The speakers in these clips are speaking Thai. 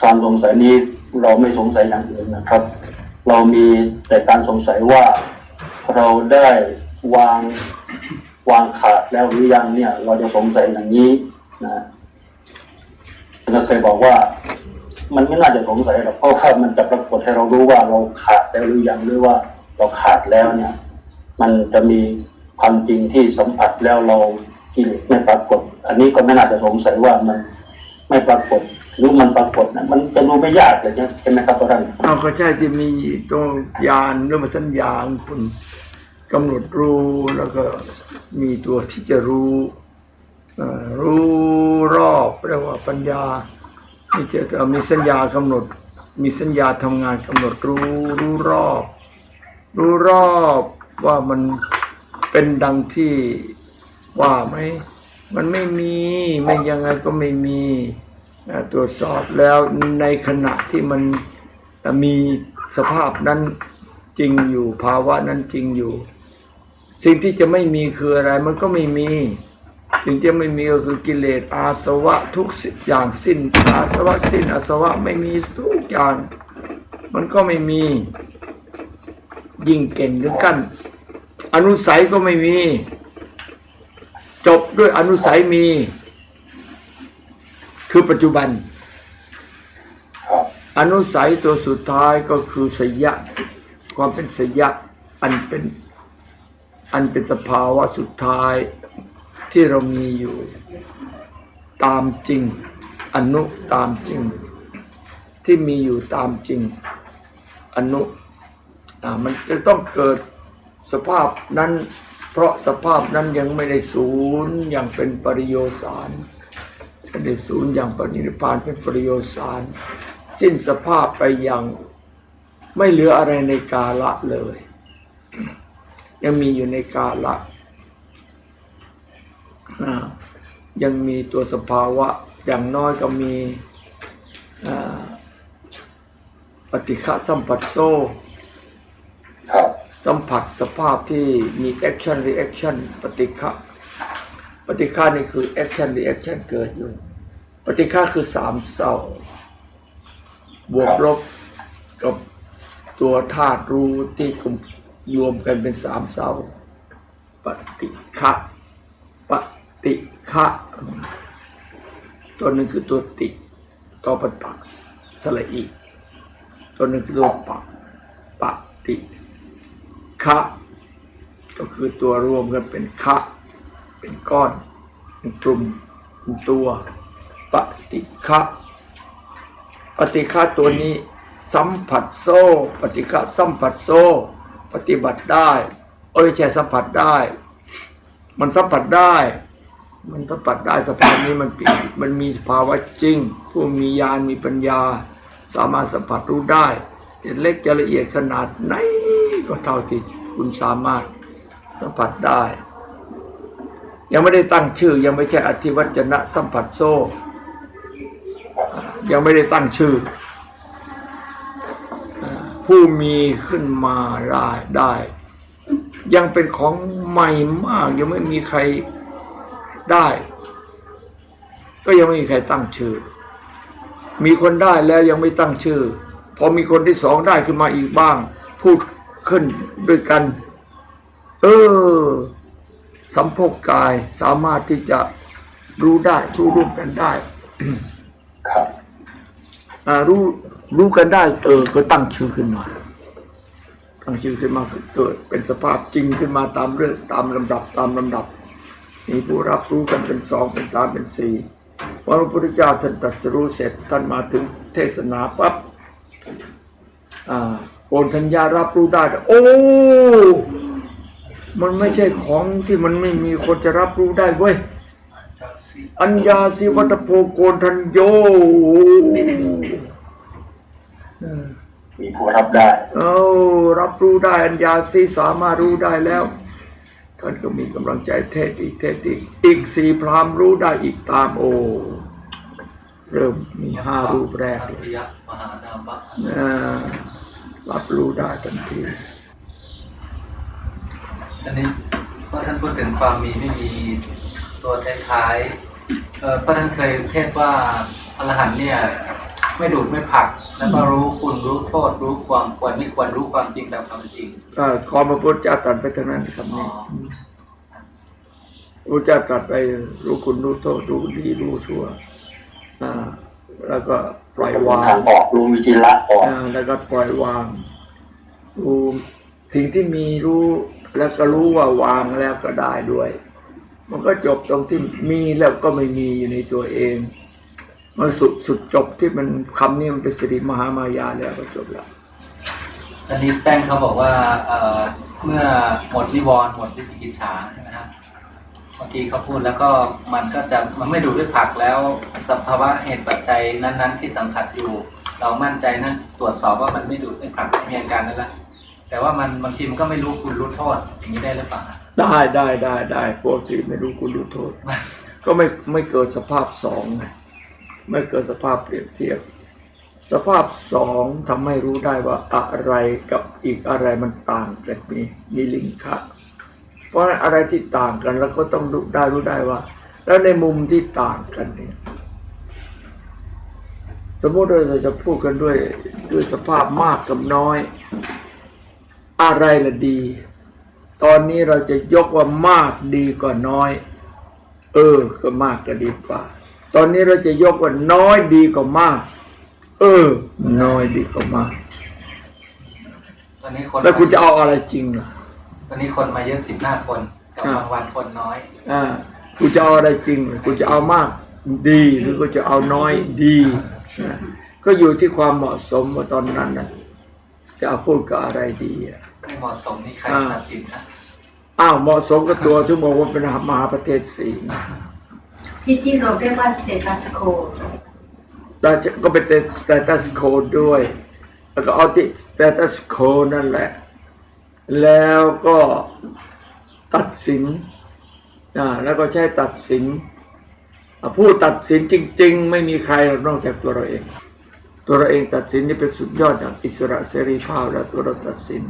ความสงสัยนี้เราไม่สงสัยอย่างอื่นนะครับ เรามีแต่การสงสัยว่าเราได้วางวางขาดแล้วหรือยังเนี่ย เราจะสงสัยอย่างนี้นะเราเคยบอกว่า มันไม่น่าจะสงสัยหรอกเพราะว่ามันจะปรากฏให้เรารู้ว่าเราขาดแล้วหรือยังหรือว่าเราขาดแล้วเนี่ย มันจะมีความจริงที่สัมผัสแล้วเรากิเลสไม่ปรากฏ อันนี้ก็ไม่น่าจะสงสัยว่ามันไม่ปรากฏ รือมันปรากฏนะมันจะรู้ไม่ยากเลยใช่ไหมครับท่านเอาก็ใช่ที่มีตัวญาณหรือว่าสัญญาของคุณกำหนดรู้แล้วก็มีตัวที่จะรู้รู้รอบเรียกว่าปัญญามีจะเอ่อมีสัญญากำหนด มีสัญญาทำงานกำหนดรู้รู้รอบ รู้รอบว่ามันเป็นดังที่ว่าไหมมันไม่มีไม่ยังไงก็ไม่มี ตรวจสอบแล้วในขณะที่มันมีสภาพนั้นจริงอยู่ภาวะนั้นจริงอยู่ สิ่งที่จะไม่มีคืออะไรมันก็ไม่มี สิ่งที่ไม่มีก็คือกิเลสอาสวะทุกสิ่งอย่างสิ้นอาสวะสิ้นอาสวะไม่มีทุกอย่าง มันก็ไม่มียิ่งเก่งถึงกัน อนุสัยก็ไม่มี จบด้วยอนุสัยมี คือปัจจุบัน อนุสัยตัวสุดท้ายก็คือสยะ ความเป็นสยะอันเป็นอันเป็นสภาวะสุดท้ายที่เรามีอยู่ ตามจริง อนุตามจริง ที่มีอยู่ตามจริง อนุมันจะต้องเกิดสภาพนั้น เพราะสภาพนั้นยังไม่ได้ศูนย์อย่างเป็นปริโยสาร ไม่ได้ศูนย์อย่างปณิพานเป็นปริโยชน์สาร สิ้นสภาพไปอย่างไม่เหลืออะไรในกาละเลย ยังมีอยู่ในกาละยังมีตัวสภาวะอย่างน้อยก็มีปฏิฆะสัมปัสโซสัมผัสสภาพที่มีแอคชั่นรีแอคชั่นปฏิฆะปฏิฆะนี่คือแอคชั่นรีแอคชั่นเกิดอยู่ ปฏิฆะคือสามเศร้า บวกลบกับตัวธาตุรู้ที่กลุ่มรวมกันเป็นสามเศร้า ปฏิฆะปฏิฆะตัวหนึ่งคือตัวติตัวปตักสระอีตัวหนึ่งคือตัวปะปฏิฆะก็คือตัวรวมกันเป็นคะ เป็นก้อน เป็นกลุ่มเป็นตัว ฏิฆะปฏิฆาตัวนี้สัมผัสโซ่ ปฏิฆาสัมผัสโซ่ ปฏิบัติได้โอ้ยแค่สัมผัสได้ มันสัมผัสได้ มันสัมผัสได้สภาพนี้มันปีมันมีภาวะจริง ผู้มีญาณมีปัญญา สามารถสัมผัสรู้ได้จะเล็กจะละเอียดขนาดไหนก็เท่าที่คุณสามารถสัมผัสได้ ยังไม่ได้ตั้งชื่อยังไม่ใช่อธิวัจนะสัมผัสโซ่ ยังไม่ได้ตั้งชื่อ ผู้มีขึ้นมาได้ได้ ยังเป็นของใหม่มาก ยังไม่มีใครได้ ก็ยังไม่มีใครตั้งชื่อ มีคนได้แล้วยังไม่ตั้งชื่อ พอมีคนที่สองได้ขึ้นมาอีกบ้าง พูดขึ้นด้วยกัน เออสัมโพกกายสามารถที่จะรู้ได้รู้ร่วมกันได้ ครับอ่ารู้รู้กันได้ เออ ก็ตั้งชื่อขึ้นมา ตั้งชื่อขึ้นมากเกิดเป็นสภาพจริงขึ้นมาตามเรื่องตามลำดับตามลำดับ มีผู้รับรู้กันเป็นสองเป็นสามเป็นสี่วันพระพุทธเจ้าท่านตรัสรู้เสร็จท่านมาถึงเทศนาปั๊บอ่าโอนทัญญารับรู้ได้ โอ้มันไม่ใช่ของที่มันไม่มีคนจะรับรู้ได้เว้ย อัญญาสิวัตโพโกนทันโยมีผู้รับได้เอารับรู้ได้อัญญาสีสามารถรู้ได้แล้ว ท่านก็มีกำลังใจเทศอีกเทศอีกอีกสี่พรามรู้ได้อีกตามโอ เริ่มมีห้ารูปแรกเลยทิยะมหานามะอ่ารับรู้ได้ทันทีอันนี้พระท่านพูดถึงความมีไม่มีตัวท้ายๆ เอ่อพระท่านเคยเทศว่าอรหันต์เนี่ยไม่ดูดไม่ผลัก แล้วก็รู้คุณรู้โทษ รู้ความควรไม่ควรรู้ความจริงตามความจริงก็ขอพระพุทธเจ้าตรัสไปเท่านั้นครับอ๋อนี่พระพุทธเจ้าตรัสไปรู้คุณรู้โทษรู้ดีรู้ชั่วอ่าแล้วก็ปล่อยวาง ทางออกรู้วิธีละออก อ่าแล้วก็ปล่อยวางรู้สิ่งที่มีรู้แล้วก็รู้ว่าวางแล้วก็ได้ด้วย มันก็จบตรงที่มีแล้วก็ไม่มีอยู่ในตัวเองมันสุดสุดจบที่มันคำนี้มันเป็นสิริมหามายาแล้วก็จบแล้วตอนนี้แป้งเขาบอกว่าเอเมื่อหมดนิวรณ์หมดวิจิกิจฉาใช่ไหมครับเมื่อกี้เขาพูดแล้วก็มันก็จะมันไม่ดูด้วยผักแล้วสภาวะเหตุปัจจัยนั้น ๆ ที่สัมผัสอยู่ เรามั่นใจนั้นตรวจสอบว่ามันไม่ดูดไม่ผักไม่มีอาการนั่นแหละแต่ว่ามันบางทีมันก็ไม่รู้คุณรู้โทษอย่างนี้ได้หรือเปล่า ได้ได้ได้ได้ปกติไม่รู้คุณรู้โทษ ก็ไม่ไม่เกิดสภาพสองไงไม่เกิดสภาพเปรียบเทียบ สภาพสองทำให้รู้ได้ว่าอะไรกับอีกอะไรมันต่างกันมีมีลิงคะเพราะฉะนั้นอะไรที่ต่างกันเราก็ต้องรู้ได้รู้ได้ว่า แล้วในมุมที่ต่างกันเนี่ยสมมติเราจะพูดกันด้วยด้วยสภาพมากกับน้อย อะไรละดี ตอนนี้เราจะยกว่ามากดีกว่าน้อย เออ ก็มากก็ดีกว่า ตอนนี้เราจะยกว่าน้อยดีกว่ามาก เออ น้อยดีกว่ามาก ตอนนี้คนแล้วคุณจะเอาอะไรจริงล่ะ ตอนนี้คนมาเยอะสิบห้าคนกับครับบางวันคนน้อย อ่าคุณจะเอาอะไรจริงล่ะคุณจะเอามากดีหรือคุณจะเอาน้อยดีนะก็อยู่ที่ความเหมาะสมว่าตอนนั้นนะจะเอาพูดกับอะไรดีอะไม่ เหมาะสมนี่ใครอ่าตัดสินนะอ้าวเหมาะสมกับตัวที่บอกว่าเป็นมหาประเทศสี่ที่ที่เราเรียกว่า status quo แล้วก็เป็น status quo ด้วย แล้วก็เอาที่ status quo นั่นแหละ แล้วก็ตัดสินอ่าแล้วก็ใช้ตัดสินอ่าผู้ตัดสินจริง ๆ ไม่มีใครหรอกนอกจากตัวเราเอง ตัวเราเองตัดสินนี่เป็นสุดยอดจากอิสระเสรีภาพแล้วตัวเราตัดสิน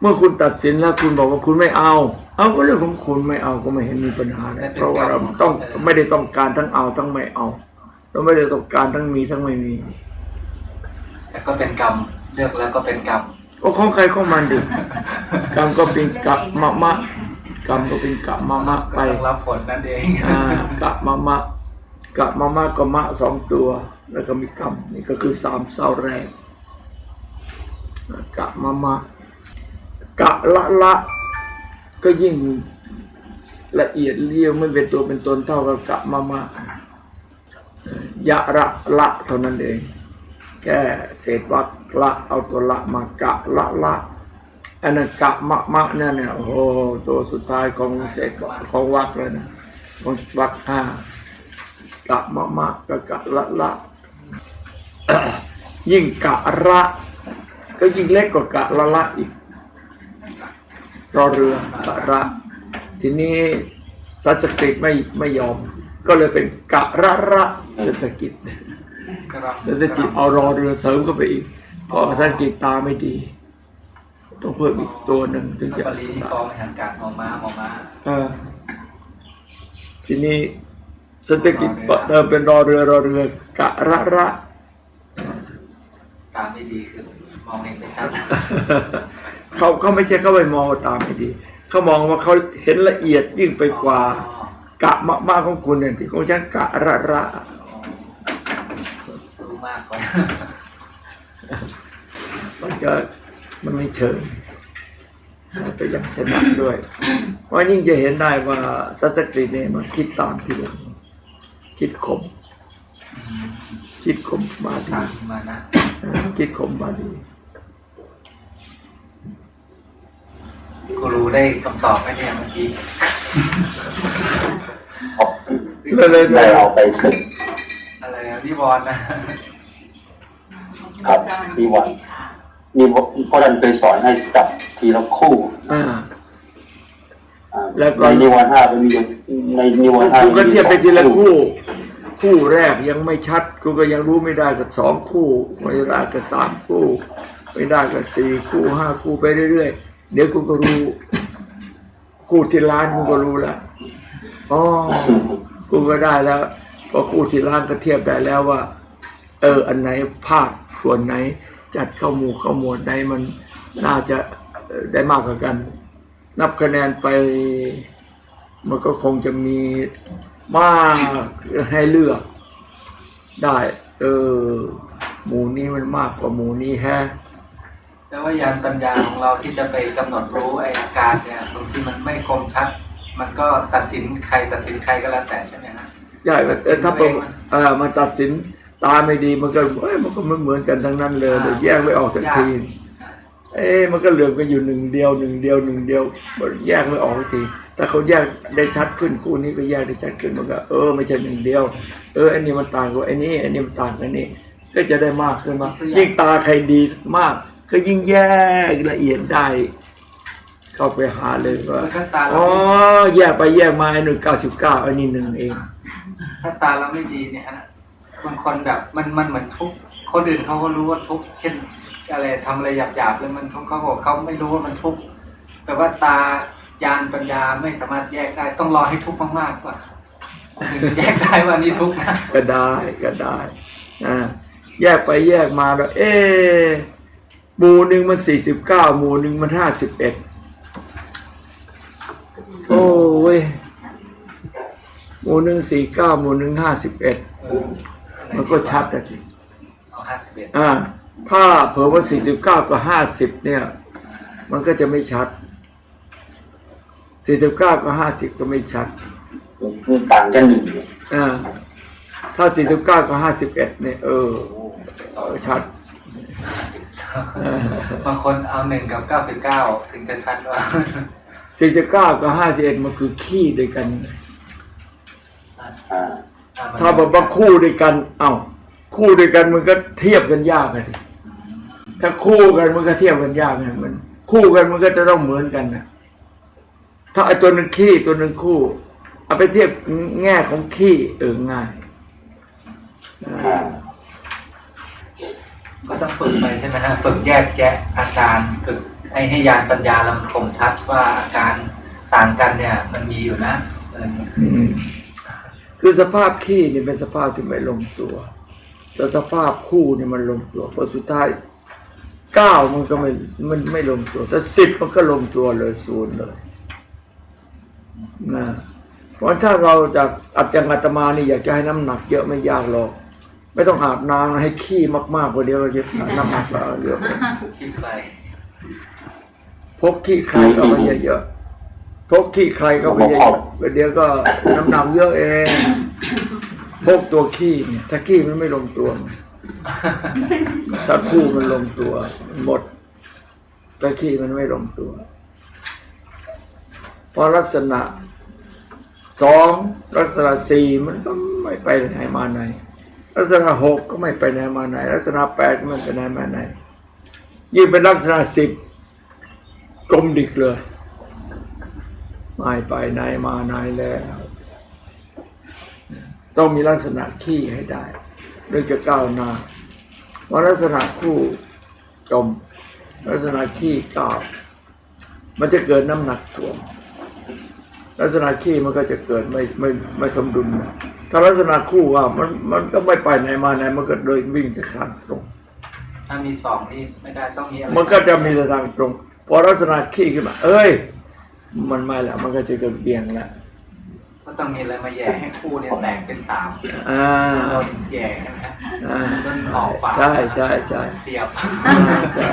เมื่อคุณตัดสินแล้วคุณบอกว่าคุณไม่เอา เอาก็เรื่องของคุณไม่เอาก็ไม่เห็นมีปัญหาเลยเพราะว่าเราต้องไม่ได้ต้องการทั้งเอาทั้งไม่เอา เราไม่ได้ต้องการทั้งมีทั้งไม่มีแต่ก็เป็นกรรมเลือกแล้วก็เป็นกรรมก็ของใครของมันดิกรรมก็เป็นกะมะมะกรรมก็เป็นกะมะมะก็ไปต้องรับผลนั่นเองอ่ากะมะมะกะมะมะก็มะสองตัว แล้วก็มีกรรมนี่ก็คือสามเศร้าแรกกะมะมะ กะละละก็ยิ่งละเอียดเลี้ยวไม่เป็นตัวเป็นตนเท่ากับกะมะมะยะระละเท่านั้นเอง แค่เศษวักละเอาตัวละมากะละละอันนั้นกะมะมะนั่นเนี่ยโอ้โหตัวสุดท้ายของเศษวักของวักเลยนะของวักห้ากะมะมะกะกะละละยิ่งกะระ ก็ยิ่งเล็กกว่ากะละละอีก รอเรือกะระ ทีนี้สันสกฤตไม่ไม่ยอม ก็เลยเป็นกะระระเศรษฐกิจกรรมสันสกฤตเอารอเรือเสริมเข้าไปอีกเพราะภาษาอังกฤษตาไม่ดี ต้องเพิ่มอีกตัวหนึ่งถึงจะปรีที่กองบริหารการหมอม้าหมอม้าเออทีนี้สันสกฤตเติมเป็นรอเรือรอเรือกะระระตามไม่ดีคือมองเห็นไม่ชัด เขาเขาไม่ใช่เขาไปมองว่าตาไม่ดีเขามองว่าเขาเห็นละเอียดยิ่งไปกว่ากะมะมะของคุณเนี่ยที่ของฉันกะระระรู้มากกว่ามันจะมันไม่เชิงมันไปยังชนะด้วยเพราะยิ่งจะเห็นได้ว่าสัสกฤตเนี่ยมันคิดตามที่หลังคิดข่มคิดข่มมาดีสามมานะคิดข่มมาดี กูรู้ได้คำตอบไหมเนี่ยเมื่อกี้ออกเลยเลยได้เอาไปสึกอะไรนะนิวรณ์นะครับนิวรณ์มีเพราะท่านเคยสอนให้จับทีละคู่อ่าอ่าแล้วก็ในนิวรณ์ห้าก็มีอยู่ในนิวรณ์ห้าคุณก็เทียบไปทีละคู่ คู่แรกยังไม่ชัดกูก็ยังรู้ไม่ได้กับสองคู่ไม่ได้กับสามคู่ ไม่ได้กับสี่คู่ห้าคู่ไปเรื่อยๆ เดี๋ยวกูก็รู้คู่ที่ร้านกูก็รู้แล้วอ๋อกูก็ได้แล้วพอคู่ที่ร้านก็เทียบได้แล้วว่า เออ อันไหนภาคส่วนไหน จัดเข้าหมู่เข้าหมวดไหนมันน่าจะได้มากกว่ากัน นับคะแนนไป มันก็คงจะมีมากให้เลือก ได้ เออ หมู่นี้มันมากกว่าหมู่นี้แฮะ แต่ว่ายานปัญญาของเราที่จะไปกำหนดรู้ไออาการเนี่ยบางทีมันไม่คมชัด มันก็ตัดสินใครตัดสินใครก็แล้วแต่ใช่ไหมฮะใช่เออถ้าเป็นเออมาตัดสินตาไม่ดีมันก็เอ้ยมันก็ไม่เหมือนกันทั้งนั้นเลยเดี๋ยวแยกไม่ออกสักทีเอ๊ะมันก็เหลือกันอยู่หนึ่งเดียวหนึ่งเดียวหนึ่งเดียวมันแยกไม่ออกสักทีถ้าเขาแยกได้ชัดขึ้นคู่นี้ก็แยกได้ชัดขึ้นมันก็เออไม่ใช่หนึ่งเดียว เอออันนี้มันต่างกับอันนี้อันนี้มันต่างกับอันนี้ก็จะได้มากขึ้นมายิ่งตาใครดีมาก ก็ยิ่งแยกละเอียดได้เข้าไปหาเลยว่าถ้าตาเราอ๋อแยกไปแยกมาไอ้หนึ่งเก้าสิบเก้าอันนี้หนึ่งเองถ้าตาเราไม่ดีเนี่ยฮะบางคนแบบมันมันเหมือนทุกข์คนอื่นเขาก็รู้ว่าทุกข์เช่นอะไรทำอะไรหยาบๆเลยมันทุกข์เขาบอกเขาไม่รู้ว่ามันทุกข์แต่ว่าตายานปัญญาไม่สามารถแยกได้ ต้องรอให้ทุกข์มากๆก่อนถึงจะแยกได้ว่านี่ทุกข์นะก็ได้ก็ได้อ่าแยกไปแยกมาแล้วเอ๊ะ หมู่หนึ่งมันสี่สิบเก้าหมู่หนึ่งมันห้าสิบเอ็ดโอ้เว้ยหมู่หนึ่งสี่เก้าหมู่หนึ่งห้าสิบเอ็ดเอออัมันก็ชัดนะทีเอาห้าสิบเอ็ดอ่าถ้าเผื่อว่าสี่สิบเก้ากับห้าสิบเนี่ย มันก็จะไม่ชัดสี่สิบเก้ากับห้าสิบก็ไม่ชัดคือต่างกันหนึ่งอ่าถ้าสี่สิบเก้ากับห้าสิบเอ็ดเนี่ยเออเออชัด บางคนเอาหนึ่งกับเก้าสิบเก้าถึงจะชัดว่าสี่สิบเก้ากับห้าสิบเอ็ดมันคือขี้ด้วยกันอ่าถ้าบอกว่าคู่ด้วยกัน เอ้า คู่ด้วยกันมันก็เทียบกันยากเลยถ้าคู่กันมันก็เทียบกันยากไงมัน คู่กันมันก็จะต้องเหมือนกันนะถ้าไอ้ตัวหนึงขี้ตัวหนึงคู่ เอาไปเทียบแง่ของขี้เออง่ายอ่าอ่า ก็ต้องฝึกไปใช่ไหมฮะฝึกแยกแยะอาการฝึกไอ้ให้ยานปัญญาเราคมชัดว่าอาการต่างกันเนี่ย มันมีอยู่นะเอออืมคือสภาพขี้นี่เป็นสภาพที่ไม่ลงตัวแต่สภาพคู่นี่มันลงตัวพอสุดท้ายเก้ามันก็ไม่มันไม่ลงตัวแต่สิบมันก็ลงตัวเลยศูนย์เลยนะเพราะถ้าเราจากอัจจังอาตมานี่อยากจะให้น้ำหนักเยอะไม่ยากหรอก ไม่ต้องอาบน้ำให้ขี้มากๆกว่าเดียวเราจะน้ำหนักเราเยอะพกขี้ใครก็ไปเยอะๆพกขี้ใครก็ไปเยอะๆเดี๋ยวก็น้ำหนักเยอะเองพกตัวขี้เนี่ยถ้าขี้มันไม่ลงตัว ถ้าคู่มันลงตัวหมดถ้าขี้มันไม่ลงตัวเพราะลักษณะสองลักษณะสี่มันก็ไม่ไปไหนมาไหน ลักษณะหกก็ไม่ไปไหนมาไหน ลักษณะแปดก็ไม่ไปไหนมาไหน ยิ่งเป็นลักษณะสิบกลมดิกเลยไม่ไปไหนมาไหนแล้ว ต้องมีลักษณะขี้ให้ได้เรื่องจะก้าวหน้าว่าลักษณะคู่จม ลักษณะขี้ก้าวมันจะเกิดน้ำหนักถ่วงลักษณะขี้มันก็จะเกิดไม่ไม่ไม่สมดุลนะ ถ้าลักษณะคู่ว่ามันมันก็ไม่ไปไหนมาไหนมันก็เดินวิ่งแต่ทางตรง ถ้ามีสองนี่ไม่ได้ต้องมีอะไรมันก็จะมีแต่ทางตรง พอลักษณะขี้ขึ้นมา เอ้ย มันไม่ละมันก็จะเกิดเบี่ยงละก็ต้องมีอะไรมาแย่ให้คู่เนี่ยแตกเป็นสามอ่าโดนแย่ใช่ไหมฮะอ่าโดนออกปากใช่ใช่ใช่เสียบอ่าใช่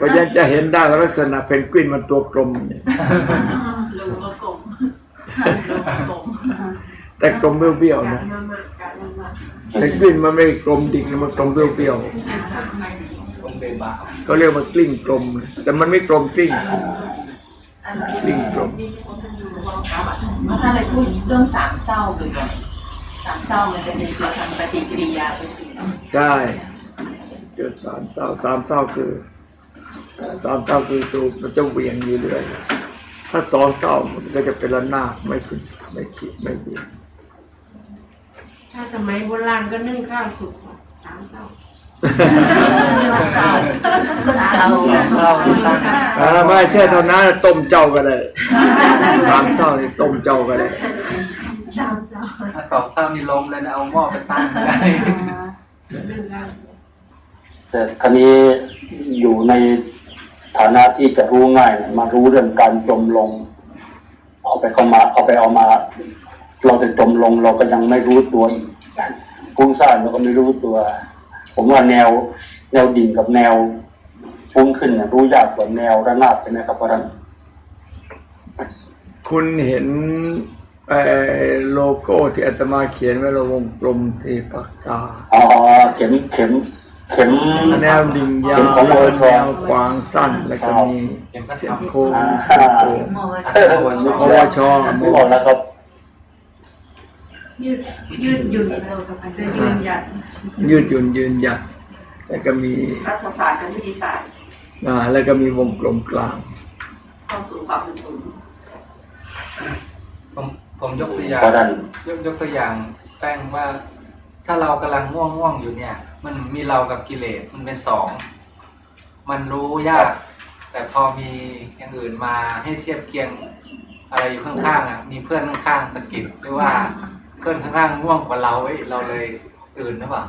ก็ยังจะเห็นได้ว่าลักษณะเพนกวินมันตัวกลมเนี่ยรูก็กลมรูก็กลม แต่กลมเบี้ยวๆนะมากๆการมากเพนกวินมันไม่กลมดิ่งนะมันกลมเบี้ยวลงเบบ้าๆเขาเรียกมันกลิ้งกลมนะแต่มันไม่กลมกลิ้งๆอันนี้ลิงกลมนี่เขาจะอยู่ว่าครับอะถ้าอะไรพูดเรื่องสามเศร้าบ่อยๆสามเศร้ามันจะเป็นตัวทำปฏิกิริยาไปสิ่งใช่เกิดสามเศร้าสามเศร้าคือสามเศร้าคือตัวมันจะเหวี่ยงอยู่เรื่อย ถ้าสองเศร้ามันก็จะเป็นระนาบไม่ขึ้นไม่ขีดไม่เหวี่ยงถ้าสมัยโบราณก็นึ่งข้าวสุกสามเท่าเศร้าเศร้าเศร้าตั้งอ่าไม่ใช่เท่านั้นต้มเจ้าก็ได้สามเศร้านี่ต้มเจ้าก็ได้สามเท่าถ้าสองเศร้านี่ล้มเลยนะเอาหม้อไปตั้งไม่ได้หนึ่งข้าวแต่คราวนี้อยู่ใน ฐานะที่จะรู้ง่ายเนี่ยมารู้เรื่องการจมลง เอาไปเข้ามาเอาไปเอามา เราจะจมลงเราก็ยังไม่รู้ตัวอีกฟุ้งซ่านเราก็ไม่รู้ตัว ผมว่าแนว แนวดิ่งกับแนวฟุ้งขึ้นเนี่ยรู้ยากกว่าแนวระนาบใช่ไหมครับเพราะฉะนั้นคุณเห็นเอ่อโลโก้ที่อาตมาเขียนไว้ระวงกลมที่ปากกา อ๋อ เข็ม เข็ม เข็มแนวดิ่งยาเข็วมของแล้วโอก็ชแนอวขวางสั้นแล้วก็มีเข็มพระธรเส้รนมโค้งอ่าเส้นโค้งมอปวชไม่ออกแล้วครับยืดยืดหยุ่นเรากับมันจะยืนหยัดยืดหยุ่นยืนหยัดแล้วก็มีรัฐศาสตร์กับวิทยาศาสตร์อ่าแล้วก็มีวงกลมกลางเข้าสู่ความเป็นศูนย์ผมผมยกตัวอย่างเพราะฉะนั้นยกยกตัวอย่างแป้งว่า ถ้าเรากำลังง่วงง่วงอยู่เนี่ย มันมีเรากับกิเลสมันเป็นสองมันรู้ยาก แต่พอมีอย่างอื่นมาให้เทียบเคียงอะไรอยู่ข้างๆอะมีเพื่อนข้างๆสะกิดหรือว่าเพื่อนข้างๆง่วงกว่าเราเอ้ยเราเลยตื่นหรือเปล่า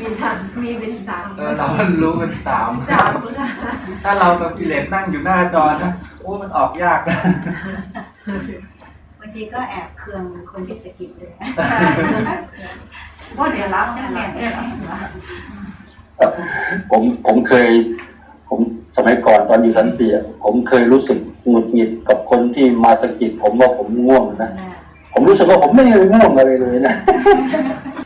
มีทางมีเป็นสามเออเรารู้เป็นสามสามค่ะถ้าเรากับกิเลสนั่งอยู่หน้าจอนะโอ้มันออกยาก นะบางทีก็แอบเคืองคนที่สะกิดเลยว่าเดี๋ยวรับจังแอเนี่ยบแอบผมผมเคย ผมสมัยก่อนตอนอยู่สันติอะผมเคยรู้สึกหงุดหงิดกับคนที่มาสะกิดผมว่าผมง่วงนะผมรู้สึกว่าผมไม่ได้ง่วงอะไรเลยนะ